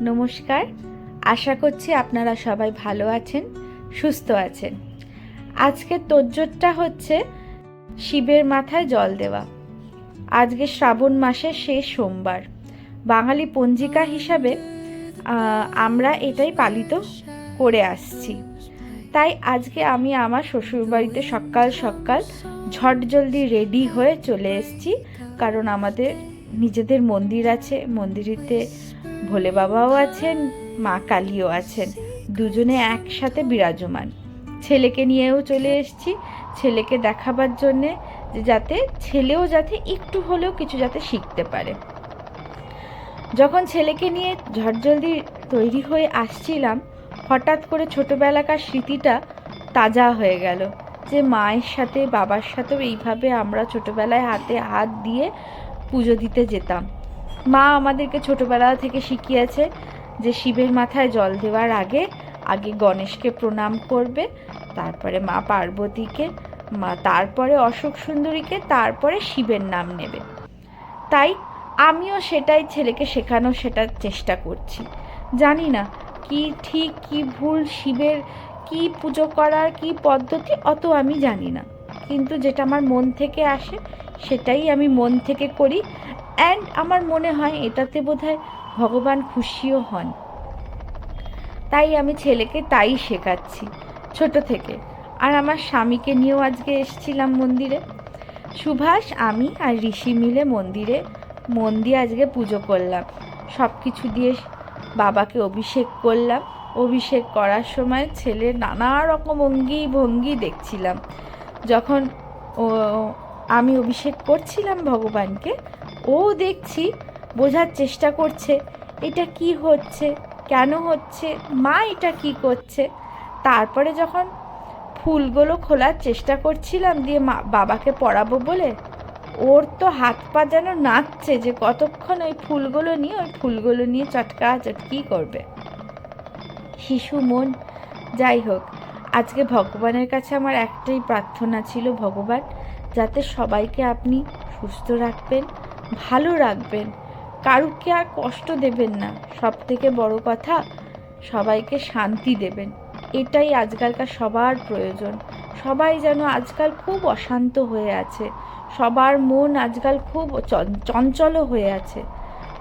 নমস্কার। আশা করছি আপনারা সবাই ভালো আছেন, সুস্থ আছেন। আজকের তোজ্জোরটা হচ্ছে শিবের মাথায় জল দেওয়া। আজকে শ্রাবণ মাসের শেষ সোমবার। বাঙালি পঞ্জিকা হিসাবে আমরা এটাই পালিত করে আসছি। তাই আজকে আমি আমার শ্বশুরবাড়িতে সকাল সকাল ঝট জলদি রেডি হয়ে চলে এসেছি। কারণ আমাদের নিজেদের মন্দির আছে, মন্দিরেতে ভোলে বাবাও আছেন, মা কালীও আছেন, দুজনে একসাথে বিরাজমান। ছেলেকে নিয়েও চলে এসেছি, ছেলেকে দেখাবার জন্যে যাতে, ছেলেও যাতে একটু হলেও কিছু যাতে শিখতে পারে। যখন ছেলেকে নিয়ে ঝটজলদি তৈরি হয়ে আসছিলাম, হঠাৎ করে ছোটোবেলাকার স্মৃতিটা তাজা হয়ে গেল যে মায়ের সাথে, বাবার সাথেও এইভাবে আমরা ছোটোবেলায় হাতে হাত দিয়ে পুজো দিতে যেতাম। মা আমাদেরকে ছোটোবেলা থেকে শিখিয়েছে যে শিবের মাথায় জল দেওয়ার আগে আগে গণেশকে প্রণাম করবে, তারপরে মা পার্বতীকে, মা তারপরে অশোক সুন্দরীকে, তারপরে শিবের নাম নেবে। তাই আমিও সেটাই ছেলেকে শেখানো সেটার চেষ্টা করছি। জানি না কি ঠিক, কি ভুল শিবের কি পুজো করার কি পদ্ধতি, অত আমি জানি না। কিন্তু যেটা আমার মন থেকে আসে, সেটাই আমি মন থেকে করি। অ্যান্ড আমার মনে হয় এটাতে বোধহয় ভগবান খুশিও হন। তাই আমি ছেলেকে তাই শেখাচ্ছি, ছোট থেকে। আর আমার স্বামীকে নিয়েও আজকে এসেছিলাম মন্দিরে। সুভাষ, আমি আর ঋষি মিলে মন্দিরে মন দিয়ে আজকে পুজো করলাম। সব কিছু দিয়ে বাবাকে অভিষেক করলাম। অভিষেক করার সময় ছেলে নানা রকম অঙ্গি ভঙ্গি দেখছিলাম। যখন আমি অভিষেক করছিলাম ভগবানকে ও দেখছি, বোঝার চেষ্টা করছে, এটা কি হচ্ছে, কেন হচ্ছে, মা এটা কি করছে। তারপরে যখন ফুলগুলো খোলার চেষ্টা করছিলাম দিয়ে মা বাবাকে পড়াবো বলে, ওর তো হাত পা যেন নাচছে যে কতক্ষণ ওই ফুলগুলো নিয়ে, ওই ফুলগুলো নিয়ে চটকা চটকি করবে। শিশু মন, যাই হোক, আজকে ভগবানের কাছে আমার একটাই প্রার্থনা ছিল, ভগবান, যাতে সবাইকে আপনি সুস্থ রাখবেন ভালো রাখবেন। কারুকে আর কষ্ট দেবেন না। সব থেকে বড় কথা, সবাইকে শান্তি দেবেন। এটাই আজকালকার সবার প্রয়োজন। সবাই যেন আজকাল খুব অশান্ত হয়ে আছে। সবার মন আজকাল খুব চঞ্চল হয়ে আছে।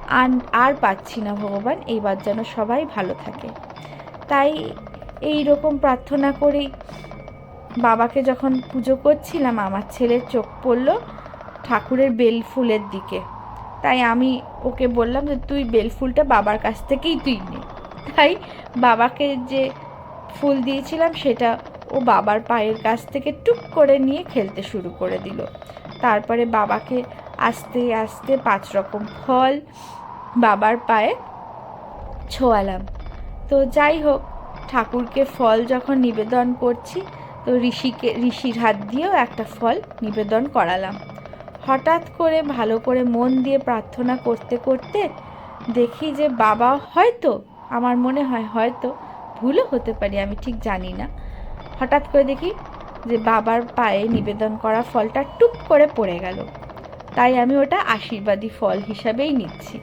আর আর পাচ্ছি না ভগবান, এইবার যেন সবাই ভালো থাকে। তাই এই রকম প্রার্থনা করেই বাবাকে যখন পুজো করছিলাম, আমার ছেলের চোখ পড়ল। ঠাকুরের বেল ফুলের দিকে। তাই আমি ওকে বললাম যে, তুই বেল ফুলটা বাবার কাছ থেকেই তুই নে। তাই বাবাকে যে ফুল দিয়েছিলাম, সেটা ও বাবার পায়ের কাছ থেকে টুক করে নিয়ে খেলতে শুরু করে দিল। তারপরে বাবাকে আস্তে আস্তে পাঁচ রকম ফল বাবার পায়ে ছোঁয়ালাম। তো যাই হোক, ঠাকুরকে ফল যখন নিবেদন করছি, তো ঋষিকে, ঋষির হাত দিয়েও একটা ফল নিবেদন করালাম। হঠাৎ করে ভালো করে মন দিয়ে প্রার্থনা করতে করতে দেখি যে বাবা হয়তো, আমার মনে হয় হয়তো ভুলও হতে পারি, আমি ঠিক জানি না। হঠাৎ করে দেখি যে বাবার পায়ে নিবেদন করা ফলটা টুক করে পড়ে গেল। তাই আমি ওটা আশীর্বাদী ফল হিসাবেই নিচ্ছি।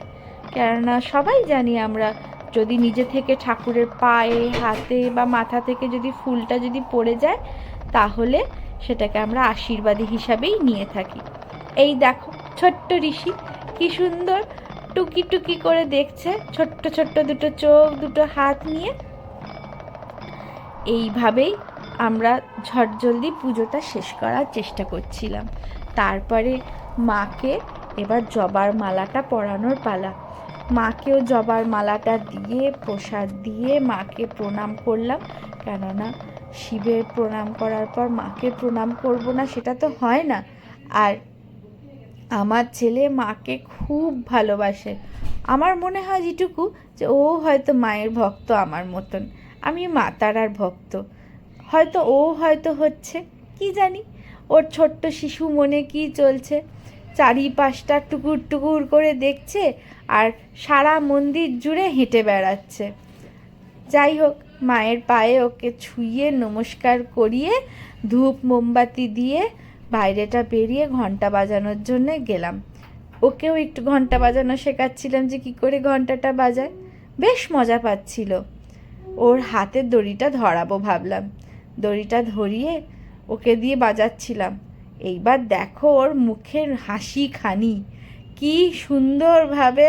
কেননা সবাই জানি আমরা যদি নিজে থেকে ঠাকুরের পায়ে, হাতে বা মাথা থেকে যদি ফুলটা যদি পড়ে যায়, তাহলে সেটাকে আমরা আশীর্বাদী হিসাবেই নিয়ে থাকি। এই দেখো, ছোট্ট ঋষি, কি সুন্দর টুকি টুকি করে দেখছে, ছোট্ট ছোট্ট দুটো চোখ, দুটো হাত নিয়ে। এইভাবেই আমরা ঝটজলদি পুজোটা শেষ করার চেষ্টা করছিলাম। তারপরে মাকে এবার জবার মালাটা পরানোর পালা। মাকেও জবার মালাটা দিয়ে, প্রসাদ দিয়ে মাকে প্রণাম করলাম। কেননা শিবের প্রণাম করার পর মাকে প্রণাম করব না, সেটা তো হয় না। আর আমার ছেলে মাকে খুব ভালোবাসে। আমার মনে হয় যেটুকু যে ও হয়তো মায়ের ভক্ত আমার মতন। আমি মা তারার ভক্ত। হয়তো ও হয়তো হচ্ছে, কি জানি? ওর ছোট্ট শিশু মনে কি চলছে? চারিপাশটা টুকুর টুকুর করে দেখছে আর সারা মন্দির জুড়ে হেঁটে বেড়াচ্ছে। যাই হোক, মায়ের পায়ে ওকে ছুঁয়ে নমস্কার করিয়ে ধূপ মোমবাতি দিয়ে বাইরেটা বেরিয়ে ঘণ্টা বাজানোর জন্যে গেলাম। ওকেও একটু ঘণ্টা বাজানো শেখাচ্ছিলাম যে কি করে ঘন্টাটা বাজায়। বেশ মজা পাচ্ছিল। ওর হাতের দড়িটা ধরাবো ভাবলাম। দড়িটা ধরিয়ে ওকে দিয়ে বাজাচ্ছিলাম। এইবার দেখো ওর মুখের হাসি খানি। কি সুন্দরভাবে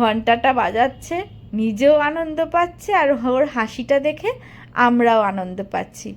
ঘন্টাটা বাজাচ্ছে, নিজেও আনন্দ পাচ্ছে আর ওর হাসিটা দেখে আমরাও আনন্দ পাচ্ছি।